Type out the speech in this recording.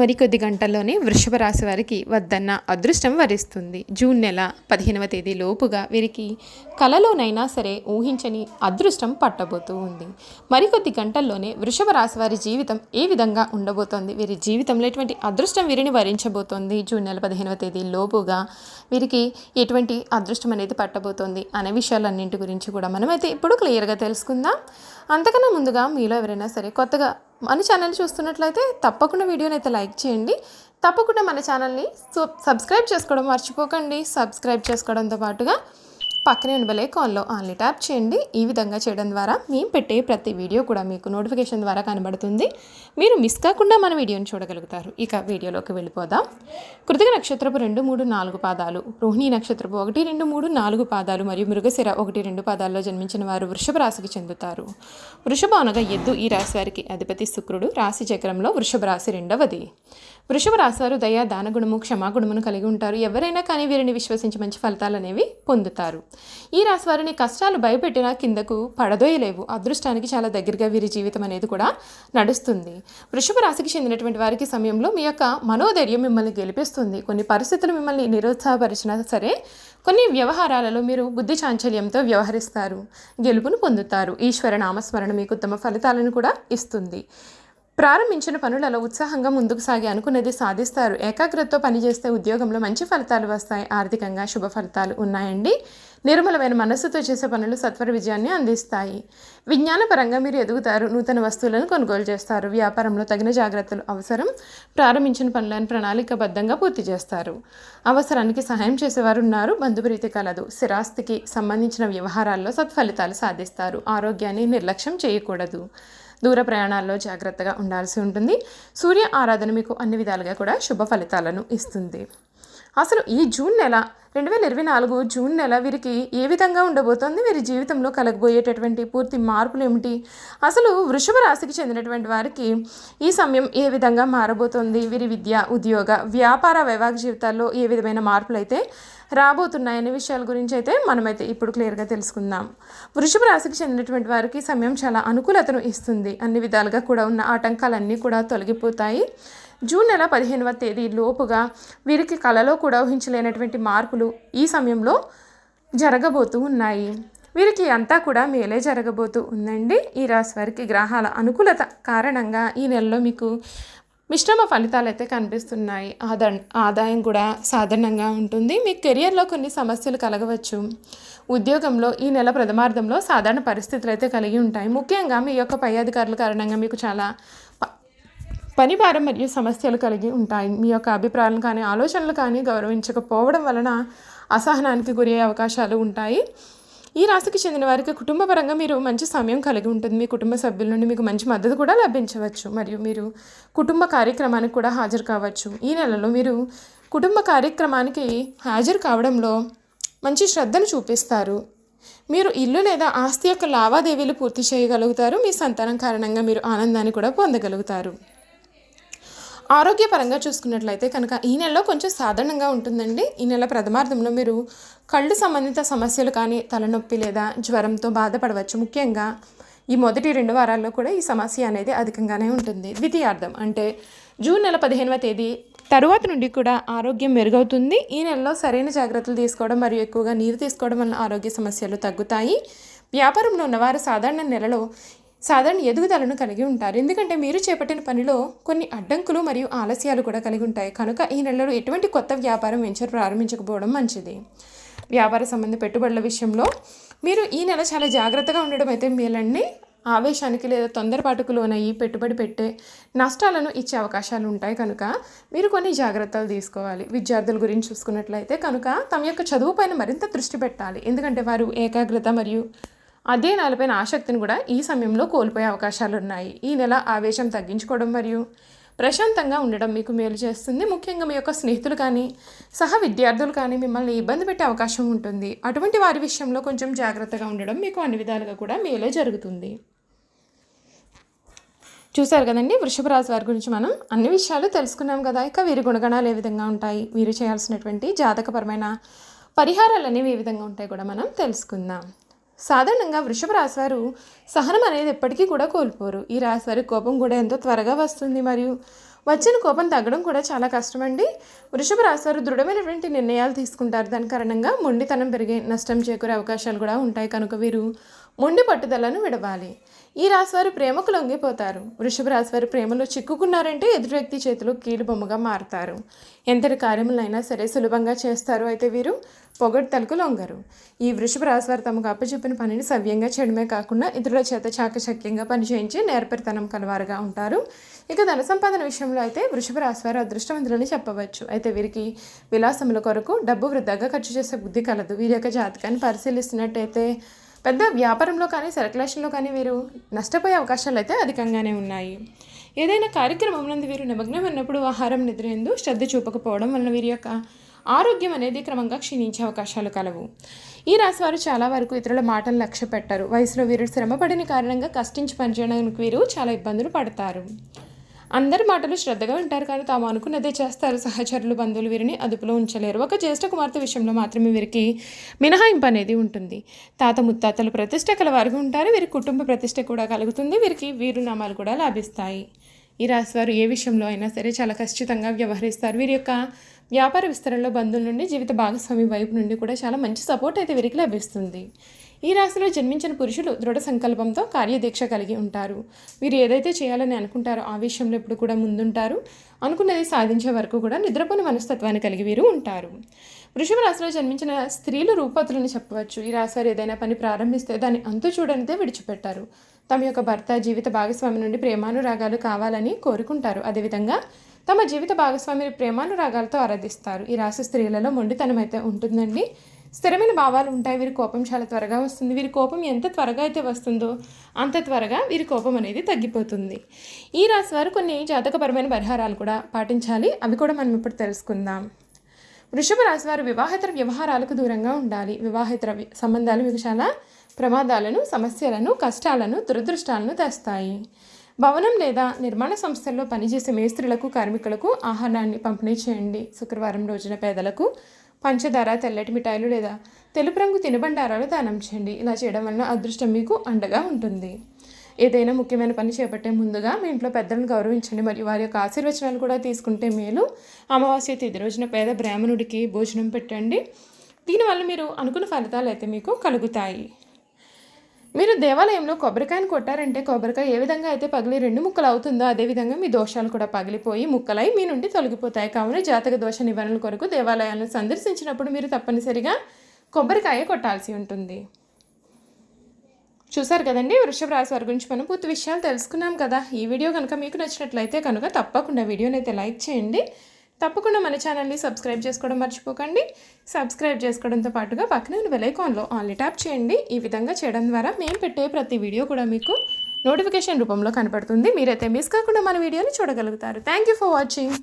మరికొద్ది గంటల్లోనే వృషభ రాశి వారికి వద్దన్న అదృష్టం వరిస్తుంది. జూన్ నెల పదిహేనవ తేదీ లోపుగా వీరికి కలలోనైనా సరే ఊహించని అదృష్టం పట్టబోతూ ఉంది. మరికొద్ది గంటల్లోనే వృషభ రాశి వారి జీవితం ఏ విధంగా ఉండబోతోంది? వీరి జీవితంలో ఎటువంటి అదృష్టం వీరిని వరించబోతోంది? జూన్ నెల పదిహేనవ తేదీ లోపుగా వీరికి ఎటువంటి అదృష్టం అనేది పట్టబోతోంది అనే విషయాలన్నింటి గురించి కూడా మనమైతే ఇప్పుడు క్లియర్గా తెలుసుకుందాం. అంతకన్నా ముందుగా మీలో ఎవరైనా సరే కొత్తగా మన ఛానల్ చూస్తున్నట్లయితే తప్పకుండా వీడియోని అయితే లైక్ చేయండి. తప్పకుండా మన ఛానల్ని సబ్స్క్రైబ్ చేసుకోవడం మర్చిపోకండి. సబ్స్క్రైబ్ చేసుకోవడంతో పాటుగా పక్కనే ఉన్న బెలైకాన్లో ఆన్లీ ట్యాప్ చేయండి. ఈ విధంగా చేయడం ద్వారా మేము పెట్టే ప్రతి వీడియో కూడా మీకు నోటిఫికేషన్ ద్వారా కనబడుతుంది. మీరు మిస్ కాకుండా మన వీడియోని చూడగలుగుతారు. ఇక వీడియోలోకి వెళ్ళిపోదాం. కృతిక నక్షత్రపు రెండు మూడు నాలుగు పాదాలు. రోహిణి నక్షత్రపు ఒకటి రెండు మూడు నాలుగు పాదాలు మరియు మృగశిర ఒకటి రెండు పాదాల్లో జన్మించిన వారు వృషభ రాశికి చెందుతారు. వృషభ అనగా ఎద్దు. ఈ రాశి వారికి అధిపతి శుక్రుడు. రాశి చక్రంలో వృషభ రాశి రెండవది. వృషభ రాశి వారు దయ దానగుణము క్షమాగుణమును కలిగి ఉంటారు. ఎవరైనా కానీ వీరిని విశ్వసించి మంచి ఫలితాలు అనేవి పొందుతారు. ఈ రాశివారిని కష్టాలు భయపెట్టినా కిందకు పడదోయలేవు. అదృష్టానికి చాలా దగ్గరగా వీరి జీవితం అనేది కూడా నడుస్తుంది. వృషభ రాశికి చెందినటువంటి వారికి సమయంలో మీ యొక్క మనోధైర్యం మిమ్మల్ని గెలిపిస్తుంది. కొన్ని పరిస్థితులు మిమ్మల్ని నిరుత్సాహపరిచినా సరే కొన్ని వ్యవహారాలలో మీరు బుద్ధి చాంచల్యంతో వ్యవహరిస్తారు. గెలుపును పొందుతారు. ఈశ్వర నామస్మరణ మీకు ఉత్తమ ఫలితాలను కూడా ఇస్తుంది. ప్రారంభించిన పనులలో ఉత్సాహంగా ముందుకు సాగి అనుకున్నది సాధిస్తారు. ఏకాగ్రతతో పనిచేస్తే ఉద్యోగంలో మంచి ఫలితాలు వస్తాయి. ఆర్థికంగా శుభ ఫలితాలు ఉన్నాయండి. నిర్మలమైన మనస్సుతో చేసే పనులు సత్వర విజయాన్ని అందిస్తాయి. విజ్ఞానపరంగా మీరు ఎదుగుతారు. నూతన వస్తువులను కొనుగోలు చేస్తారు. వ్యాపారంలో తగిన జాగ్రత్తలు అవసరం. ప్రారంభించిన పనులను ప్రణాళికబద్ధంగా పూర్తి చేస్తారు. అవసరానికి సహాయం చేసేవారు ఉన్నారు. బంధుప్రీతి కలదు. స్థిరాస్తికి సంబంధించిన వ్యవహారాల్లో సత్ఫలితాలు సాధిస్తారు. ఆరోగ్యాన్ని నిర్లక్ష్యం చేయకూడదు. దూర ప్రయాణాల్లో జాగ్రత్తగా ఉండాల్సి ఉంటుంది. సూర్య ఆరాధన మీకు అన్ని విధాలుగా కూడా శుభ ఫలితాలను ఇస్తుంది. అసలు ఈ జూన్ నెల రెండు వేల ఇరవై నాలుగు జూన్ నెల వీరికి ఏ విధంగా ఉండబోతోంది? వీరి జీవితంలో కలగబోయేటటువంటి పూర్తి మార్పులు ఏమిటి? అసలు వృషభ రాశికి చెందినటువంటి వారికి ఈ సమయం ఏ విధంగా మారబోతోంది? వీరి విద్య ఉద్యోగ వ్యాపార వైవాహిక జీవితాల్లో ఏ విధమైన మార్పులు అయితే రాబోతున్నాయనే విషయాల గురించి అయితే మనమైతే ఇప్పుడు క్లియర్గా తెలుసుకుందాం. వృషభ రాశికి చెందినటువంటి వారికి సమయం చాలా అనుకూలతను ఇస్తుంది. అన్ని విధాలుగా కూడా ఉన్న ఆటంకాలన్నీ కూడా తొలగిపోతాయి. జూన్ నెల పదిహేనవ తేదీ లోపుగా వీరికి కళలో కూడా ఊహించలేనటువంటి మార్పులు ఈ సమయంలో జరగబోతూ ఉన్నాయి. వీరికి అంతా కూడా మేలే జరగబోతూ ఉందండి. ఈ రాశి వారికి గ్రహాల అనుకూలత కారణంగా ఈ నెలలో మీకు మిశ్రమ ఫలితాలు అయితే కనిపిస్తున్నాయి. ఆదా ఆదాయం కూడా సాధారణంగా ఉంటుంది. మీ కెరియర్లో కొన్ని సమస్యలు కలగవచ్చు. ఉద్యోగంలో ఈ నెల ప్రథమార్థంలో సాధారణ పరిస్థితులు అయితే కలిగి ఉంటాయి. ముఖ్యంగా మీ యొక్క పై అధికారుల కారణంగా మీకు చాలా పని భారం మరియు సమస్యలు కలిగి ఉంటాయి. మీ యొక్క అభిప్రాయాలను కానీ ఆలోచనలు కానీ గౌరవించకపోవడం వలన అసహనానికి గురి అయ్యే అవకాశాలు ఉంటాయి. ఈ రాశికి చెందిన వారికి కుటుంబపరంగా మీరు మంచి సమయం కలిగి ఉంటుంది. మీ కుటుంబ సభ్యుల నుండి మీకు మంచి మద్దతు కూడా లభించవచ్చు. మరియు మీరు కుటుంబ కార్యక్రమానికి కూడా హాజరు కావచ్చు. ఈ నెలలో మీరు కుటుంబ కార్యక్రమానికి హాజరు కావడంలో మంచి శ్రద్ధను చూపిస్తారు. మీరు ఇల్లు లేదా ఆస్తి యొక్క లావాదేవీలు పూర్తి చేయగలుగుతారు. మీ సంతానం కారణంగా మీరు ఆనందాన్ని కూడా పొందగలుగుతారు. ఆరోగ్యపరంగా చూసుకున్నట్లయితే కనుక ఈ నెలలో కొంచెం సాధారణంగా ఉంటుందండి. ఈ నెల ప్రథమార్థంలో మీరు కళ్ళు సంబంధిత సమస్యలు కానీ తలనొప్పి లేదా జ్వరంతో బాధపడవచ్చు. ముఖ్యంగా ఈ మొదటి రెండు వారాల్లో కూడా ఈ సమస్య అనేది అధికంగానే ఉంటుంది. ద్వితీయార్థం అంటే జూన్ నెల పదిహేనవ తేదీ తరువాత నుండి కూడా ఆరోగ్యం మెరుగవుతుంది. ఈ నెలలో సరైన జాగ్రత్తలు తీసుకోవడం మరియు ఎక్కువగా నీరు తీసుకోవడం వలన ఆరోగ్య సమస్యలు తగ్గుతాయి. వ్యాపారంలో ఉన్నవారు సాధారణ నెలలో సాధారణ ఎదుగుదలను కలిగి ఉంటారు. ఎందుకంటే మీరు చేపట్టిన పనిలో కొన్ని అడ్డంకులు మరియు ఆలస్యాలు కూడా కలిగి ఉంటాయి. కనుక ఈ నెలలో ఎటువంటి కొత్త వ్యాపారం వెంచర్ ప్రారంభించకపోవడం మంచిది. వ్యాపార సంబంధ పెట్టుబడుల విషయంలో మీరు ఈ నెల చాలా జాగ్రత్తగా ఉండడం అయితే మీలన్నీ ఆవేశానికి లేదా తొందరపాటుకు లోనయ్యి పెట్టుబడి పెట్టే నష్టాలను ఇచ్చే అవకాశాలు ఉంటాయి కనుక మీరు కొన్ని జాగ్రత్తలు తీసుకోవాలి. విద్యార్థుల గురించి చూసుకున్నట్లయితే కనుక తమ యొక్క చదువు పైన మరింత దృష్టి పెట్టాలి. ఎందుకంటే వారు ఏకాగ్రత మరియు అధ్యయనాలపైన ఆసక్తిని కూడా ఈ సమయంలో కోల్పోయే అవకాశాలు ఉన్నాయి ఈ నెల ఆవేశం తగ్గించుకోవడం మరియు ప్రశాంతంగా ఉండడం మీకు మేలు చేస్తుంది. ముఖ్యంగా మీ యొక్క స్నేహితులు కానీ సహ విద్యార్థులు కానీ మిమ్మల్ని ఇబ్బంది పెట్టే అవకాశం ఉంటుంది. అటువంటి వారి విషయంలో కొంచెం జాగ్రత్తగా ఉండడం మీకు అన్ని విధాలుగా కూడా మేలే జరుగుతుంది. చూశారు కదండి వృషభ రాశి వారి గురించి మనం అన్ని విషయాలు తెలుసుకున్నాం కదా. ఇక వీరి గుణగణాలు ఏ విధంగా ఉంటాయి? వీరు చేయాల్సినటువంటి జాతకపరమైన పరిహారాలు అనేవి ఏ విధంగా ఉంటాయి కూడా మనం తెలుసుకుందాం. సాధారణంగా వృషభ రాశి వారు సహనం అనేది ఎప్పటికీ కూడా కోల్పోరు. ఈ రాశి వారి కోపం కూడా ఎంతో త్వరగా వస్తుంది మరియు వచ్చిన కోపం తగ్గడం కూడా చాలా కష్టమండి. వృషభ రాశి వారు దృఢమైనటువంటి నిర్ణయాలు తీసుకుంటారు. దాని కారణంగా మొండితనం పెరిగే నష్టం చేకూరే అవకాశాలు కూడా ఉంటాయి. కనుక వీరు మొండి పట్టుదలను విడవాలి. ఈ రాశివారు ప్రేమకు లొంగిపోతారు. వృషభ రాశివారు ప్రేమలో చిక్కుకున్నారంటే ఎదుటి వ్యక్తి చేతిలో కీలుబొమ్మగా మారతారు మారుతారు. ఎంతటి కార్యములైనా సరే సులభంగా చేస్తారు అయితే వీరు పొగడ్తలకు లొంగరు. ఈ వృషభ రాశివారు తమకు అప్పచెప్పిన పనిని సవ్యంగా చేయడమే కాకుండా ఇతరుల చేత చాకచక్యంగా పనిచేయించి నేర్పరితనం కలవారుగా ఉంటారు. ఇక ధన సంపాదన విషయంలో అయితే వృషభ రాశివారు అదృష్టవంతులని చెప్పవచ్చు. అయితే వీరికి విలాసముల కొరకు డబ్బు వృద్ధగా ఖర్చు చేసే బుద్ధి కలదు. వీరి యొక్క జాతకాన్ని పరిశీలిస్తున్నట్టయితే పెద్ద వ్యాపారంలో కానీ సర్క్యులేషన్లో కానీ వీరు నష్టపోయే అవకాశాలు అయితే అధికంగానే ఉన్నాయి. ఏదైనా కార్యక్రమం నందు వీరు నిమగ్నం ఉన్నప్పుడు ఆహారం నిద్ర ఎందు శ్రద్ధ చూపకపోవడం వలన వీరి యొక్క ఆరోగ్యం అనేది క్రమంగా క్షీణించే అవకాశాలు కలవు. ఈ రాశి వారు చాలా వరకు ఇతరుల మాటలు లక్ష్య పెట్టారు వయసులో వీరు శ్రమపడిన కారణంగా కష్టించి పనిచేయడానికి వీరు చాలా ఇబ్బందులు పడతారు. అందరి మాటలు శ్రద్ధగా వింటారు కానీ తాము అనుకున్నదే చేస్తారు. సహచరులు బంధువులు వీరిని అదుపులో ఉంచలేరు. ఒక జ్యేష్ఠ కుమార్తె విషయంలో మాత్రమే వీరికి మినహాయింపు అనేది ఉంటుంది. తాత ముత్తాతలు ప్రతిష్ట కల వారికి ఉంటారు. వీరి కుటుంబ ప్రతిష్ట కూడా కలుగుతుంది. వీరికి వీరు నామాలు కూడా లాభిస్తాయి. ఈ రాశివారు ఏ విషయంలో అయినా సరే చాలా ఖచ్చితంగా వ్యవహరిస్తారు. వీరి యొక్క వ్యాపార విస్తరణలో బంధువుల నుండి జీవిత భాగస్వామి వైపు నుండి కూడా చాలా మంచి సపోర్ట్ అయితే వీరికి లభిస్తుంది. ఈ రాశిలో జన్మించిన పురుషులు దృఢ సంకల్పంతో కార్యదీక్ష కలిగి ఉంటారు. వీరు ఏదైతే చేయాలని అనుకుంటారో ఆ విషయంలో ఎప్పుడు కూడా ముందుంటారు. అనుకున్నది సాధించే వరకు కూడా నిద్రపోని మనస్తత్వాన్ని కలిగి వీరు ఉంటారు. వృషభ రాశిలో జన్మించిన స్త్రీలు రూపతులను చెప్పవచ్చు. ఈ రాశి వారు ఏదైనా పని ప్రారంభిస్తే దాన్ని అంతు చూడనిదే విడిచిపెట్టారు. తమ యొక్క భర్త జీవిత భాగస్వామి నుండి ప్రేమానురాగాలు కావాలని కోరుకుంటారు. అదేవిధంగా తమ జీవిత భాగస్వామిని ప్రేమానురాగాలతో ఆరాధిస్తారు. ఈ రాశి స్త్రీలలో మొండితనం అయితే ఉంటుందండి. స్థిరమైన భావాలు ఉంటాయి వీరి కోపం చాలా త్వరగా వస్తుంది. వీరి కోపం ఎంత త్వరగా అయితే వస్తుందో అంత త్వరగా వీరి కోపం అనేది తగ్గిపోతుంది. ఈ రాశి వారు కొన్ని జాతకపరమైన పరిహారాలు కూడా పాటించాలి. అవి కూడా మనం ఇప్పుడు తెలుసుకుందాం. వృషభ రాశి వారు వివాహేతర వ్యవహారాలకు దూరంగా ఉండాలి. వివాహేతర సంబంధాలు మీకు చాలా ప్రమాదాలను సమస్యలను కష్టాలను దురదృష్టాలను తెస్తాయి. భవనం లేదా నిర్మాణ సంస్థల్లో పనిచేసే మేస్త్రులకు కార్మికులకు ఆహారాన్ని పంపిణీ చేయండి. శుక్రవారం రోజున పేదలకు పంచదార తెల్లటి మిఠాయిలు లేదా తెలుపు రంగు తినుబండారాలు దానం చేయండి. ఇలా చేయడం వలన అదృష్టం మీకు అండగా ఉంటుంది. ఏదైనా ముఖ్యమైన పని చేపట్టే ముందుగా మీ ఇంట్లో పెద్దలను గౌరవించండి. మరియు వారి యొక్క ఆశీర్వచనాలు కూడా తీసుకుంటే మేలు. అమావాస్య తిథి రోజున పేద బ్రాహ్మణుడికి భోజనం పెట్టండి. దీనివల్ల మీరు అనుకున్న ఫలితాలు అయితే మీకు కలుగుతాయి. మీరు దేవాలయంలో కొబ్బరికాయను కొట్టారంటే కొబ్బరికాయ ఏ విధంగా అయితే పగిలి రెండు ముక్కలు అవుతుందో అదేవిధంగా మీ దోషాలు కూడా పగిలిపోయి ముక్కలై మీ నుండి తొలగిపోతాయి. కావున జాతక దోష నివారణ కొరకు దేవాలయాలను సందర్శించినప్పుడు మీరు తప్పనిసరిగా కొబ్బరికాయ కొట్టాల్సి ఉంటుంది. చూసారు కదండి? వృషభ రాశి వారి గురించి మనం పూర్తి విషయాలు తెలుసుకున్నాం కదా. ఈ వీడియో కనుక మీకు నచ్చినట్లయితే కనుక తప్పకుండా వీడియోని అయితే లైక్ చేయండి. తప్పకుండా మన ఛానల్ని సబ్స్క్రైబ్ చేసుకోవడం మర్చిపోకండి. సబ్స్క్రైబ్ చేసుకోవడంతో పాటుగా పక్కనే ఉన్న ఆన్లీ ట్యాప్ చేయండి. ఈ విధంగా చేయడం ద్వారా మేము పెట్టే ప్రతి వీడియో కూడా మీకు నోటిఫికేషన్ రూపంలో కనపడుతుంది. మీరైతే మిస్ కాకుండా మన వీడియోని చూడగలుగుతారు. Thank you for watching